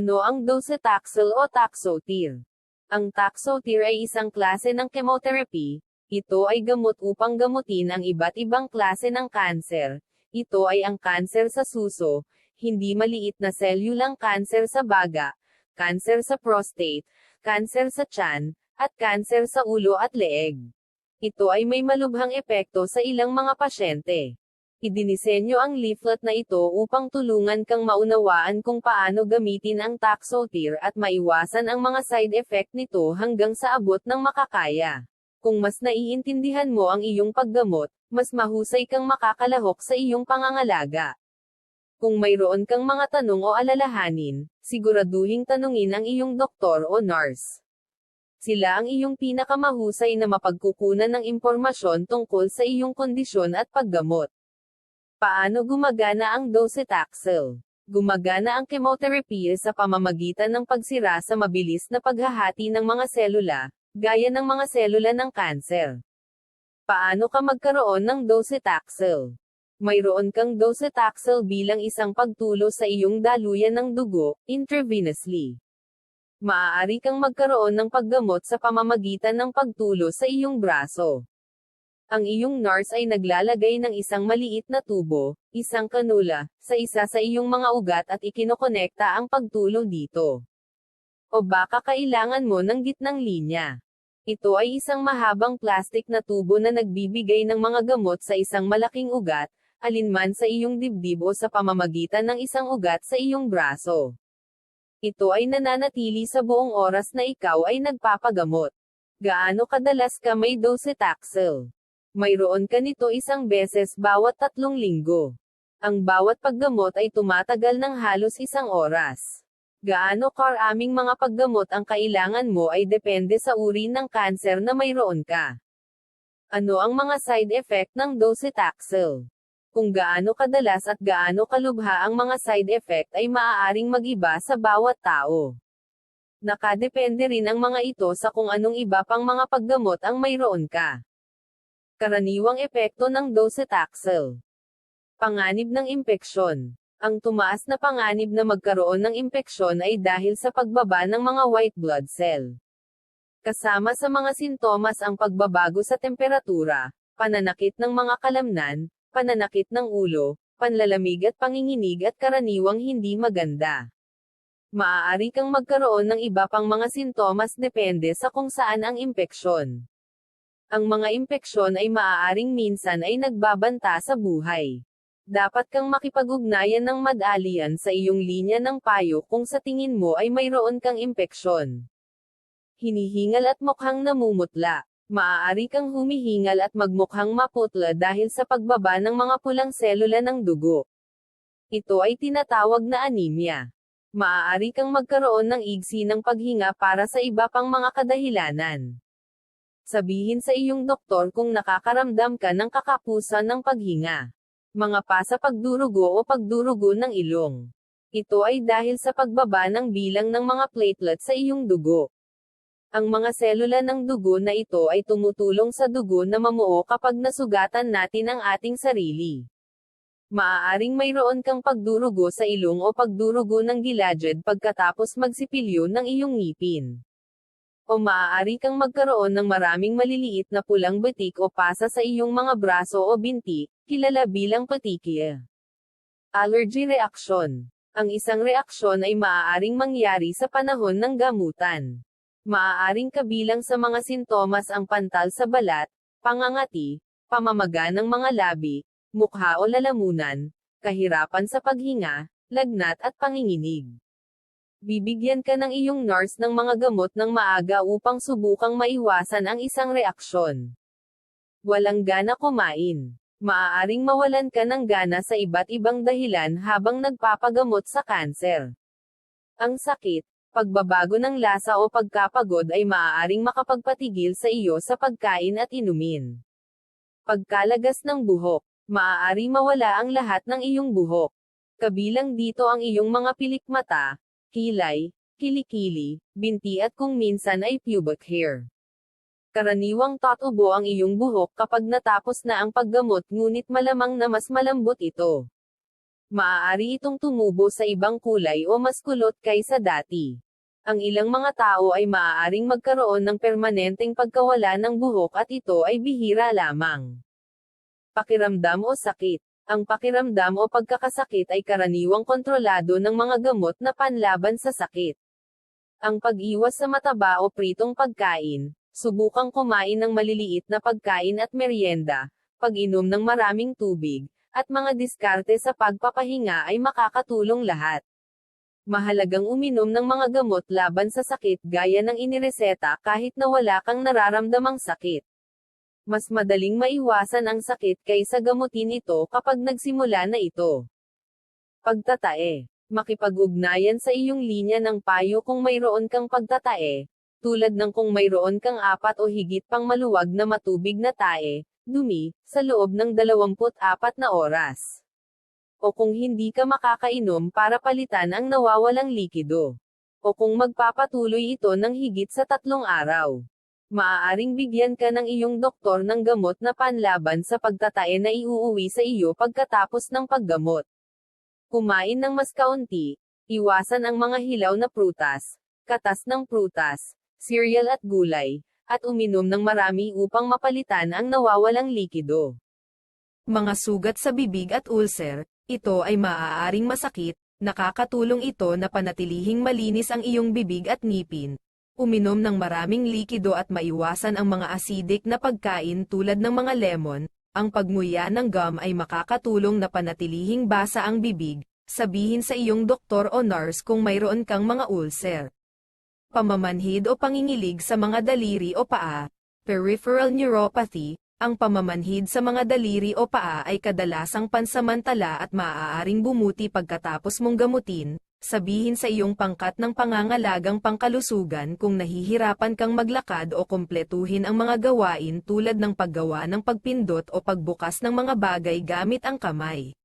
Ano ang docetaxel o taxotere? Ang taxotere ay isang klase ng chemotherapy. Ito ay gamot upang gamutin ang iba't ibang klase ng kanser. Ito ay ang kanser sa suso, hindi maliit na selyulang kanser sa baga, kanser sa prostate, kanser sa tiyan, at kanser sa ulo at leeg. Ito ay may malubhang epekto sa ilang mga pasyente. Idinisenyo ang leaflet na ito upang tulungan kang maunawaan kung paano gamitin ang Taxotere at maiwasan ang mga side effect nito hanggang sa abot ng makakaya. Kung mas naiintindihan mo ang iyong paggamot, mas mahusay kang makakalahok sa iyong pangangalaga. Kung mayroon kang mga tanong o alalahanin, siguraduhing tanungin ang iyong doktor o nurse. Sila ang iyong pinakamahusay na mapagkukunan ng impormasyon tungkol sa iyong kondisyon at paggamot. Paano gumagana ang docetaxel? Gumagana ang chemotherapy sa pamamagitan ng pagsira sa mabilis na paghahati ng mga selula, gaya ng mga selula ng kanser. Paano ka magkaroon ng docetaxel? Mayroon kang docetaxel bilang isang pagtulo sa iyong daluyan ng dugo, intravenously. Maaari kang magkaroon ng paggamot sa pamamagitan ng pagtulo sa iyong braso. Ang iyong nurse ay naglalagay ng isang maliit na tubo, isang kanula, sa isa sa iyong mga ugat at ikinokonekta ang pagtulo dito. O baka kailangan mo ng gitnang linya. Ito ay isang mahabang plastik na tubo na nagbibigay ng mga gamot sa isang malaking ugat, alinman sa iyong dibdib o sa pamamagitan ng isang ugat sa iyong braso. Ito ay nananatili sa buong oras na ikaw ay nagpapagamot. Gaano kadalas ka may docetaxel? Mayroon ka nito isang beses bawat tatlong linggo. Ang bawat paggamot ay tumatagal ng halos isang oras. Gaano karaming mga paggamot ang kailangan mo ay depende sa uri ng kanser na mayroon ka. Ano ang mga side effect ng docetaxel? Kung gaano kadalas at gaano kalubha ang mga side effect ay maaaring mag-iba sa bawat tao. Nakadepende rin ang mga ito sa kung anong iba pang mga paggamot ang mayroon ka. Karaniwang epekto ng docetaxel. Panganib ng impeksyon. Ang tumaas na panganib na magkaroon ng impeksyon ay dahil sa pagbaba ng mga white blood cell. Kasama sa mga sintomas ang pagbabago sa temperatura, pananakit ng mga kalamnan, pananakit ng ulo, panlalamig at panginginig at karaniwang hindi maganda. Maaari kang magkaroon ng iba pang mga sintomas depende sa kung saan ang impeksyon. Ang mga impeksyon ay maaaring minsan ay nagbabanta sa buhay. Dapat kang makipag-ugnayan ng madalian sa iyong linya ng payo kung sa tingin mo ay mayroon kang impeksyon. Hinihingal at mukhang namumutla. Maaari kang humihingal at magmukhang maputla dahil sa pagbaba ng mga pulang selula ng dugo. Ito ay tinatawag na anemia. Maaari kang magkaroon ng igsi ng paghinga para sa iba pang mga kadahilanan. Sabihin sa iyong doktor kung nakakaramdam ka ng kakapusan ng paghinga. Mga pasa pagdurugo o pagdurugo ng ilong. Ito ay dahil sa pagbaba ng bilang ng mga platelets sa iyong dugo. Ang mga selula ng dugo na ito ay tumutulong sa dugo na mamuo kapag nasugatan natin ang ating sarili. Maaaring mayroon kang pagdurugo sa ilong o pagdurugo ng gilagid pagkatapos magsipilyo ng iyong ngipin o maaari kang magkaroon ng maraming maliliit na pulang batik o pasa sa iyong mga braso o binti, kilala bilang petechiae. Allergy reaction. Ang isang reaksyon ay maaaring mangyari sa panahon ng gamutan. Maaaring kabilang sa mga sintomas ang pantal sa balat, pangangati, pamamaga ng mga labi, mukha o lalamunan, kahirapan sa paghinga, lagnat at panginginig. Bibigyan ka ng iyong nurse ng mga gamot ng maaga upang subukang maiwasan ang isang reaksyon. Walang gana kumain. Maaaring mawalan ka ng gana sa iba't ibang dahilan habang nagpapagamot sa kanser. Ang sakit, pagbabago ng lasa o pagkapagod ay maaaring makapagpatigil sa iyo sa pagkain at inumin. Pagkalagas ng buhok, maaari mawala ang lahat ng iyong buhok. Kabilang dito ang iyong mga pilikmata, kilay, kilikili, binti at kung minsan ay pubic hair. Karaniwang tatubo ang iyong buhok kapag natapos na ang paggamot ngunit malamang na mas malambot ito. Maaari itong tumubo sa ibang kulay o mas kulot kaysa dati. Ang ilang mga tao ay maaaring magkaroon ng permanenteng pagkawala ng buhok at ito ay bihira lamang. Pakiramdam o sakit. Ang pakiramdam o pagkakasakit ay karaniwang kontrolado ng mga gamot na panlaban sa sakit. Ang pag-iwas sa mataba o pritong pagkain, subukang kumain ng maliliit na pagkain at merienda, pag-inom ng maraming tubig, at mga diskarte sa pagpapahinga ay makakatulong lahat. Mahalagang uminom ng mga gamot laban sa sakit gaya ng inireseta kahit na wala kang nararamdamang sakit. Mas madaling maiwasan ang sakit kaysa gamutin ito kapag nagsimula na ito. Pagtatae. Makipag-ugnayan sa iyong linya ng payo kung mayroon kang pagtatae, tulad ng kung mayroon kang apat o higit pang maluwag na matubig na tae, dumi, sa loob ng 24 na oras. O kung hindi ka makakainom para palitan ang nawawalang likido. O kung magpapatuloy ito ng higit sa tatlong araw. Maaaring bigyan ka ng iyong doktor ng gamot na panlaban sa pagtatae na iuuwi sa iyo pagkatapos ng paggamot. Kumain ng mas kaunti, iwasan ang mga hilaw na prutas, katas ng prutas, cereal at gulay, at uminom ng marami upang mapalitan ang nawawalang likido. Mga sugat sa bibig at ulcer, ito ay maaaring masakit, nakakatulong ito na panatilihing malinis ang iyong bibig at ngipin. Uminom ng maraming likido at maiwasan ang mga acidic na pagkain tulad ng mga lemon, ang pagmuya ng gum ay makakatulong na panatilihing basa ang bibig, sabihin sa iyong doktor o nurse kung mayroon kang mga ulcer. Pamamanhid o pangingilig sa mga daliri o paa, peripheral neuropathy, ang pamamanhid sa mga daliri o paa ay kadalasang pansamantala at maaaring bumuti pagkatapos mong gamutin, sabihin sa iyong pangkat ng pangangalagang pangkalusugan kung nahihirapan kang maglakad o kumpletuhin ang mga gawain tulad ng paggawa ng pagpindot o pagbukas ng mga bagay gamit ang kamay.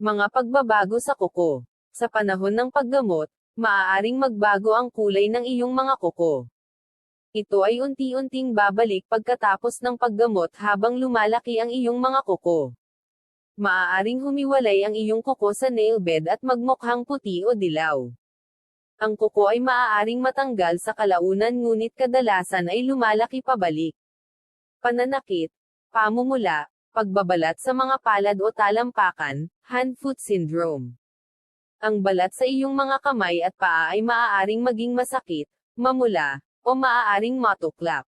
Mga pagbabago sa kuko. Sa panahon ng paggamot, maaaring magbago ang kulay ng iyong mga kuko. Ito ay unti-unting babalik pagkatapos ng paggamot habang lumalaki ang iyong mga kuko. Maaaring humiwalay ang iyong kuko sa nail bed at magmukhang puti o dilaw. Ang kuko ay maaaring matanggal sa kalaunan ngunit kadalasan ay lumalaki pabalik. Pananakit, pamumula, pagbabalat sa mga palad o talampakan, hand-foot syndrome. Ang balat sa iyong mga kamay at paa ay maaaring maging masakit, mamula, o maaaring matuklap.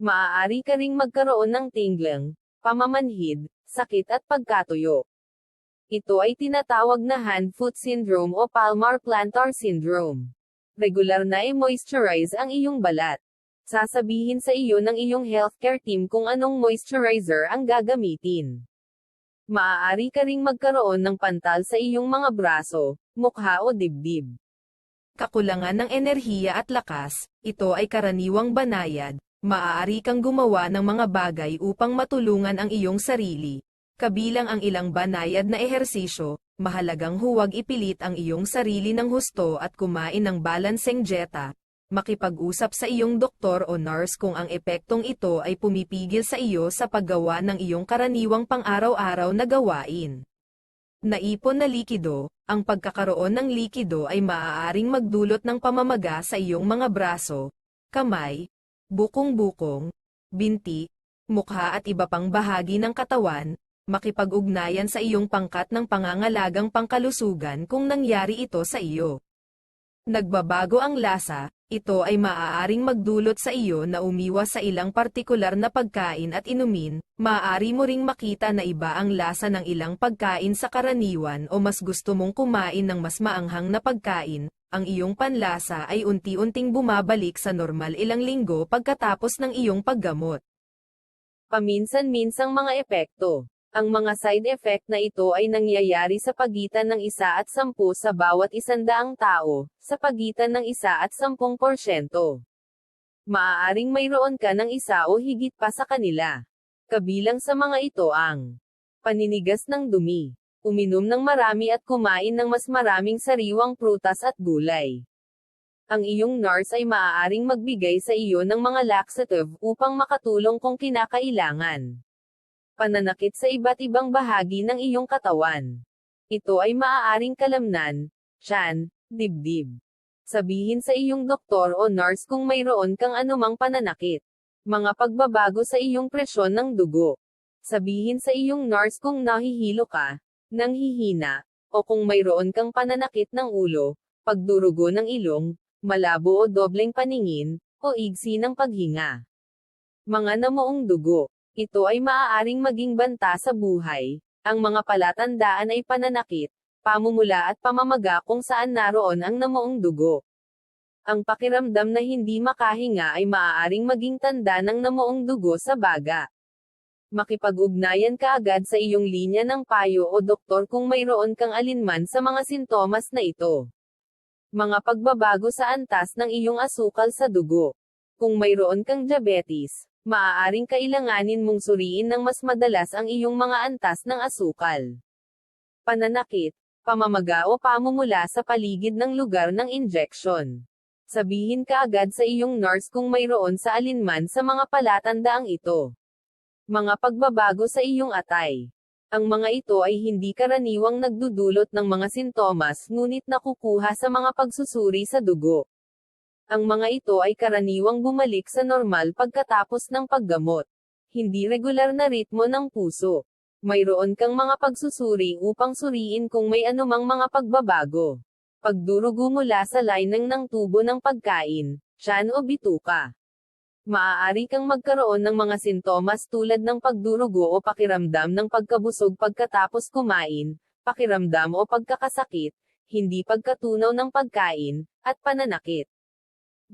Maaari ka ring magkaroon ng tingling, pamamanhid, sakit at pagkatuyo. Ito ay tinatawag na hand-foot syndrome o palmar plantar syndrome. Regular na i-moisturize ang iyong balat. Sasabihin sa iyo ng iyong healthcare team kung anong moisturizer ang gagamitin. Maaari ka ring magkaroon ng pantal sa iyong mga braso, mukha o dibdib. Kakulangan ng enerhiya at lakas, ito ay karaniwang banayad, maaari kang gumawa ng mga bagay upang matulungan ang iyong sarili. Kabilang ang ilang banayad na ehersisyo, mahalagang huwag ipilit ang iyong sarili ng husto at kumain ng balanseng dieta. Makipag-usap sa iyong doktor o nurse kung ang epektong ito ay pumipigil sa iyo sa paggawa ng iyong karaniwang pang-araw-araw na gawain. Naipon na likido, ang pagkakaroon ng likido ay maaaring magdulot ng pamamaga sa iyong mga braso, kamay, bukong-bukong, binti, mukha at iba pang bahagi ng katawan, makipag-ugnayan sa iyong pangkat ng pangangalagang pangkalusugan kung nangyari ito sa iyo. Nagbabago ang lasa, ito ay maaaring magdulot sa iyo na umiwas sa ilang partikular na pagkain at inumin, maaari mo ring makita na iba ang lasa ng ilang pagkain sa karaniwan o mas gusto mong kumain ng mas maanghang na pagkain, ang iyong panlasa ay unti-unting bumabalik sa normal ilang linggo pagkatapos ng iyong paggamot. Paminsan-minsang mga epekto. Ang mga side effect na ito ay nangyayari sa pagitan ng isa at sampu sa bawat isandaang tao, sa pagitan ng isa at sampung porsyento. Maaaring mayroon ka ng isa o higit pa sa kanila. Kabilang sa mga ito ang paninigas ng dumi, uminom ng marami at kumain ng mas maraming sariwang prutas at gulay. Ang iyong nurse ay maaaring magbigay sa iyo ng mga laxative upang makatulong kung kinakailangan pananakit sa iba't ibang bahagi ng iyong katawan. Ito ay maaaring kalamnan, tiyan, dibdib. Sabihin sa iyong doktor o nurse kung mayroon kang anumang pananakit. Mga pagbabago sa iyong presyon ng dugo. Sabihin sa iyong nurse kung nahihilo ka, nanghihina, o kung mayroon kang pananakit ng ulo, pagdurugo ng ilong, malabo o dobleng paningin, o igsi ng paghinga. Mga namuong dugo. Ito ay maaaring maging banta sa buhay. Ang mga palatandaan ay pananakit, pamumula at pamamaga kung saan naroon ang namuong dugo. Ang pakiramdam na hindi makahinga ay maaaring maging tanda ng namuong dugo sa baga. Makipag-ugnayan ka agad sa iyong linya ng payo o doktor kung mayroon kang alinman sa mga sintomas na ito. Mga pagbabago sa antas ng iyong asukal sa dugo. Kung mayroon kang diabetes, maaaring kailanganin mong suriin ng mas madalas ang iyong mga antas ng asukal. Pananakit, pamamaga o pamumula sa paligid ng lugar ng injection. Sabihin ka agad sa iyong nurse kung mayroon sa alinman sa mga palatandaang ito. Mga pagbabago sa iyong atay. Ang mga ito ay hindi karaniwang nagdudulot ng mga sintomas ngunit nakukuha sa mga pagsusuri sa dugo. Ang mga ito ay karaniwang bumalik sa normal pagkatapos ng paggamot. Hindi regular na ritmo ng puso. Mayroon kang mga pagsusuri upang suriin kung may anumang mga pagbabago. Pagdurugo mula sa lining ng tubo ng pagkain, tiyan o bituka. Maaari kang magkaroon ng mga sintomas tulad ng pagdurugo o pakiramdam ng pagkabusog pagkatapos kumain, pakiramdam o pagkakasakit, hindi pagkatunaw ng pagkain, at pananakit.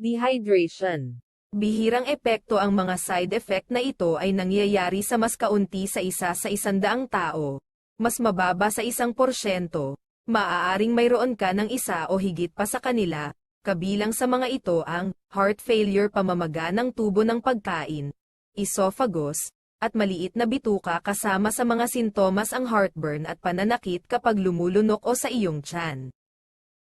Dehydration. Bihirang epekto ang mga side effect na ito ay nangyayari sa mas kaunti sa isa sa isandaang tao, mas mababa sa isang porsyento, maaaring mayroon ka ng isa o higit pa sa kanila, kabilang sa mga ito ang heart failure pamamaga ng tubo ng pagkain, esophagus, at maliit na bituka kasama sa mga sintomas ang heartburn at pananakit kapag lumulunok o sa iyong tiyan.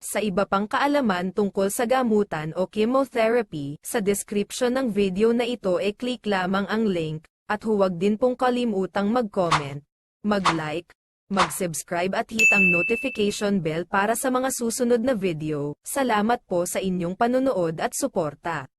Sa iba pang kaalaman tungkol sa gamutan o chemotherapy, sa description ng video na ito e click lamang ang link, at huwag din pong kalimutang mag-comment, mag-like, mag-subscribe at hit ang notification bell para sa mga susunod na video. Salamat po sa inyong panonood at suporta.